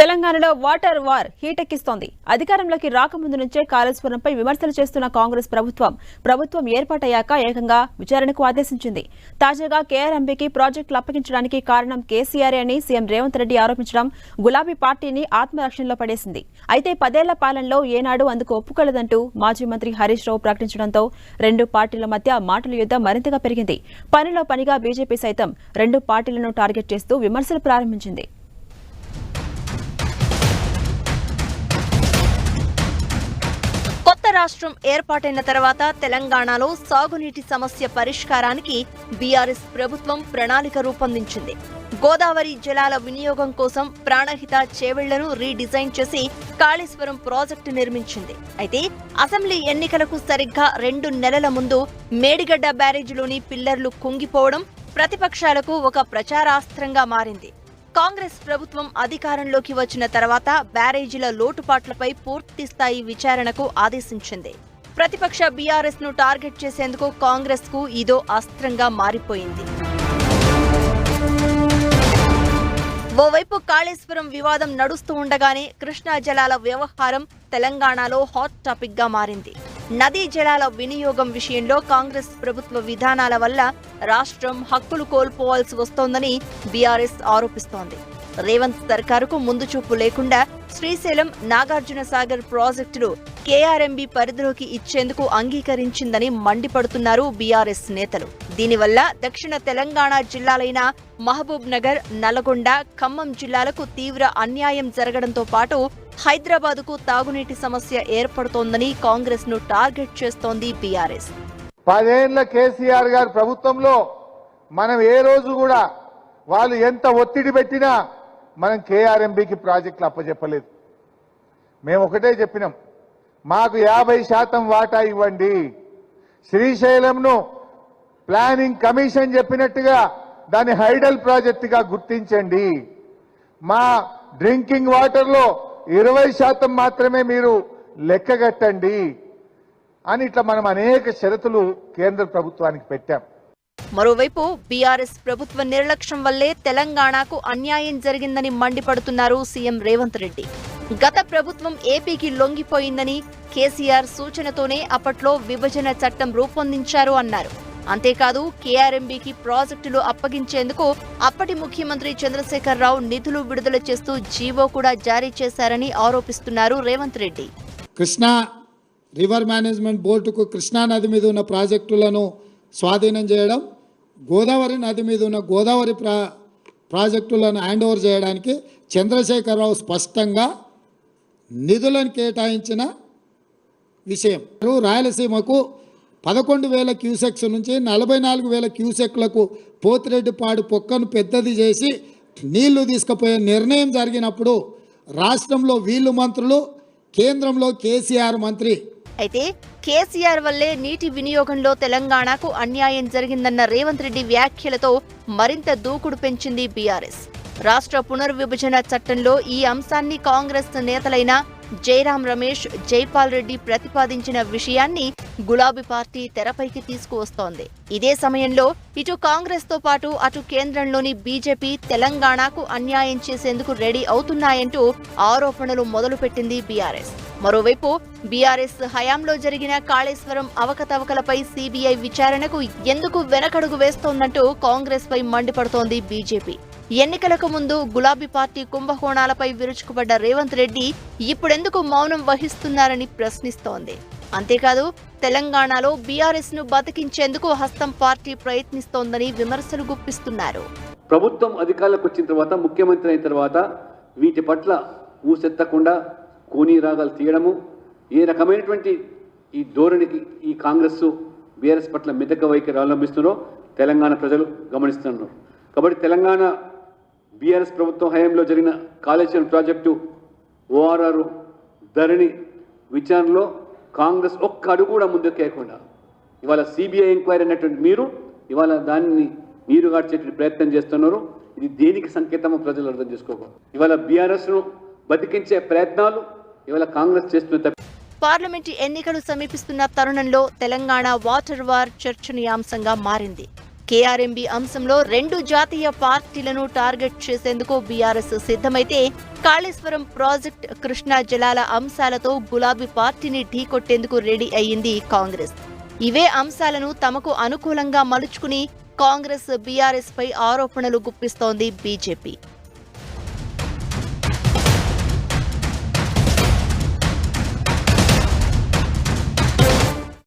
తెలంగాణలో water war హీటెక్కిస్తోంది. అధికారంలోకి రాకముందు నుంచే కాళేశ్వరంపై విమర్శలు చేస్తున్న కాంగ్రెస్ ప్రభుత్వం ప్రభుత్వం ఏర్పాటయ్యాక ఏకంగా విచారణకు ఆదేశించింది. తాజాగా కేఆర్ఎంబీకి ప్రాజెక్టులు అప్పగించడానికి కారణం కేసీఆర్ఏ అని సీఎం రేవంత్ రెడ్డి ఆరోపించడం గులాబీ పార్టీని ఆత్మరక్షణలో పడేసింది. అయితే పదేళ్ళ పాలనలో ఏనాడు అందుకు ఒప్పుకోలేదంటూ మాజీ మంత్రి హరీష్ రావు ప్రకటించడంతో రెండు పార్టీల మధ్య మాటల యుద్ధం మరింతగా పెరిగింది. పనిలో పనిగా బీజేపీ సైతం రెండు పార్టీలను టార్గెట్ చేస్తూ విమర్శలు ప్రారంభించింది. రాష్ట్రం ఏర్పాటైన తర్వాత తెలంగాణలో సాగునీటి సమస్య పరిష్కారానికి బీఆర్ఎస్ ప్రభుత్వం ప్రణాళిక రూపొందించింది. గోదావరి జలాల వినియోగం కోసం ప్రాణహిత చేవెళ్ళను రీడిజైన్ చేసి కాళేశ్వరం ప్రాజెక్టు నిర్మించింది. అయితే అసెంబ్లీ ఎన్నికలకు సరిగ్గా రెండు నెలల ముందు మేడిగడ్డ బ్యారేజీలోని పిల్లర్లు కుంగిపోవడం ప్రతిపక్షాలకు ఒక ప్రచారాస్త్రంగా మారింది. కాంగ్రెస్ ప్రభుత్వం అధికారంలోకి వచ్చిన తర్వాత బ్యారేజీల లోటుపాట్లపై పూర్తి స్థాయి విచారణకు ఆదేశించింది. ప్రతిపక్ష బీఆర్ఎస్ను టార్గెట్ చేసేందుకు కాంగ్రెస్కు ఇదో అస్త్రంగా మారిపోయింది. ఓవైపు కాళేశ్వరం వివాదం నడుస్తూ ఉండగానే కృష్ణా జలాల వ్యవహారం తెలంగాణలో హాట్ టాపిక్గా మారింది. నదీ జలాల వినియోగం విషయంలో కాంగ్రెస్ ప్రభుత్వ విధానాల వల్ల రాష్ట్రం హక్కులు కోల్పోవాల్సి వస్తోందని బీఆర్ఎస్ ఆరోపిస్తోంది. రేవంత్ సర్కారుకు ముందు చూపు లేకుండా శ్రీశైలం నాగార్జున సాగర్ ప్రాజెక్టులు కేఆర్ఎంబీ పరిధిలోకి ఇచ్చేందుకు అంగీకరించిందని మండిపడుతున్నారు బీఆర్ఎస్ నేతలు. దీనివల్ల దక్షిణ తెలంగాణ జిల్లాలైన మహబూబ్ నగర్ నల్గొండ ఖమ్మం జిల్లాలకు తీవ్ర అన్యాయం జరగడంతో పాటు హైదరాబాద్కు తాగునీటి సమస్య ఏర్పడుతోందని కాంగ్రెస్ను టార్గెట్ చేస్తోంది బీఆర్ఎస్. పదేళ్ళ కేసీఆర్ గారి ప్రభుత్వంలో మనం ఏ రోజు కూడా వాళ్ళు ఎంత ఒత్తిడి పెట్టినా మనం కేఆర్ఎంబికి ప్రాజెక్టులు అప్పచెప్పలేదు మేము ఒకటే చెప్పినాం మాకు యాభై శాతం వాటా ఇవ్వండి. శ్రీశైలంను ప్లానింగ్ కమిషన్ చెప్పినట్టుగా దాన్ని హైడల్ ప్రాజెక్టుగా గుర్తించండి. మా డ్రింకింగ్ వాటర్లో ఇరవై శాతం మాత్రమే మీరు లెక్కగట్టండి అని ఇట్లా మనం అనేక షరతులు కేంద్ర ప్రభుత్వానికి పెట్టాం. మరోవైపు బీఆర్ఎస్ ప్రభుత్వ నిర్లక్ష్యం వల్లే తెలంగాణకు అన్యాయం జరిగిందని మండిపడుతున్నారు సీఎం రేవంత్ రెడ్డి. గత ప్రభుత్వం ఏపీకి లొంగిపోయిందని కేసీఆర్ సూచనతోనే అప్పట్లో విభజన చట్టం రూపొందించారు అన్నారు. అంతేకాదు కేఆర్ఎంబీకి ప్రాజెక్టులు అప్పగించేందుకు అప్పటి ముఖ్యమంత్రి చంద్రశేఖర్ రావు నిధులు విడుదల చేస్తూ జీవో కూడా జారీ చేశారని ఆరోపిస్తున్నారు రేవంత్ రెడ్డి. కృష్ణా రివర్ మేనేజ్మెంట్ బోర్డుకు కృష్ణా నది మీద ఉన్న ప్రాజెక్టులను స్వాధీనం చేయడం గోదావరి నది మీద ఉన్న గోదావరి ప్రా ప్రాజెక్టులను హ్యాండ్ ఓవర్ చేయడానికి చంద్రశేఖరరావు స్పష్టంగా నిధులను కేటాయించిన విషయం. రాయలసీమకు పదకొండు వేల క్యూసెక్స్ నుంచి నలభై నాలుగు వేల క్యూసెక్లకు పోతిరెడ్డిపాడు పొక్కను పెద్దది చేసి నీళ్ళు తీసుకుపోయే నిర్ణయం జరిగినప్పుడు రాష్ట్రంలో వీళ్ళు మంత్రులు కేంద్రంలో కేసీఆర్ మంత్రి. అయితే కేసీఆర్ వల్లే నీటి వినియోగంలో తెలంగాణకు అన్యాయం జరిగిందన్న రేవంత్ రెడ్డి వ్యాఖ్యలతో మరింత దూకుడు పెంచింది బీఆర్ఎస్. రాష్ట్ర పునర్విభజన చట్టంలో ఈ అంశాన్ని కాంగ్రెస్ నేతలైన జైరాం రమేష్ జైపాల్ రెడ్డి ప్రతిపాదించిన విషయాన్ని గులాబీ పార్టీ తెరపైకి తీసుకువస్తోంది. ఇదే సమయంలో ఇటు కాంగ్రెస్తో పాటు అటు కేంద్రంలోని బీజేపీ తెలంగాణకు అన్యాయం చేసేందుకు రెడీ అవుతున్నాయంటూ ఆరోపణలు మొదలుపెట్టింది బీఆర్ఎస్. మరోవైపు బీఆర్ఎస్ హయాంలో జరిగిన కాళేశ్వరం అవకతవకలపై సీబీఐ విచారణకు ఎందుకు వెనకడుగు వేస్తోందంటూ కాంగ్రెస్ పై మండిపడుతోంది బీజేపీ. ఎన్నికలకు ముందు గులాబీ పార్టీ కుంభకోణాలపై విరుచుకుపడ్డ రేవంత్ రెడ్డి ఇప్పుడెందుకు మౌనం వహిస్తున్నారని ప్రశ్నిస్తోంది. అంతేకాదు తెలంగాణలో బీఆర్ఎస్ను బతికించేందుకు హస్తం పార్టీ ప్రయత్నిస్తోందని విమర్శలు గుప్పిస్తున్నారు. ప్రభుత్వం అధికారులకు వచ్చిన తర్వాత ముఖ్యమంత్రి అయిన తర్వాత వీటి పట్ల ఊసెత్తకుండా కోనీ రాగాలు తీయడము ఏ రకమైనటువంటి ఈ ధోరణికి ఈ కాంగ్రెస్ బీఆర్ఎస్ పట్ల మితక వైఖరి అవలంబిస్తున్నారో తెలంగాణ ప్రజలు గమనిస్తున్నారు. కాబట్టి తెలంగాణ బీఆర్ఎస్ ప్రభుత్వం హయాంలో జరిగిన కాళేశ్వరం ప్రాజెక్టు ఓఆర్ఆర్ ధరణి విచారణలో కాంగ్రెస్ ఒక్క అడుగు కూడా ముందుకేయకుండా ఇవాళ సిబిఐ ఎంక్వైరీ అన్నటువంటి మీరు ఇవాళ దాన్ని నీరు గాడ్చేటువంటి ప్రయత్నం చేస్తున్నారు. ఇది దేనికి సంకేతమో ప్రజలు అర్థం చేసుకోకూడదు ఇవాళ బీఆర్ఎస్ను బతికించే ప్రయత్నాలు ఇవాళ కాంగ్రెస్ చేస్తున్న పార్లమెంటు ఎన్నికలు సమీపిస్తున్న తరుణంలో తెలంగాణ వాటర్ వార్ చర్చనీయాంశంగా మారింది. కేఆర్ఎంబి అంశంలో రెండు జాతీయ పార్టీలను టార్గెట్ చేసేందుకు బీఆర్ఎస్ సిద్ధమైతే కాళేశ్వరం ప్రాజెక్ట్ కృష్ణా జలాల అంశాలతో గులాబీ పార్టీని ఢీకొట్టేందుకు రెడీ అయ్యింది కాంగ్రెస్. ఇవే అంశాలను తమకు అనుకూలంగా మలుచుకుని కాంగ్రెస్ బీఆర్ఎస్ పై ఆరోపణలు గుప్పిస్తోంది బీజేపీ.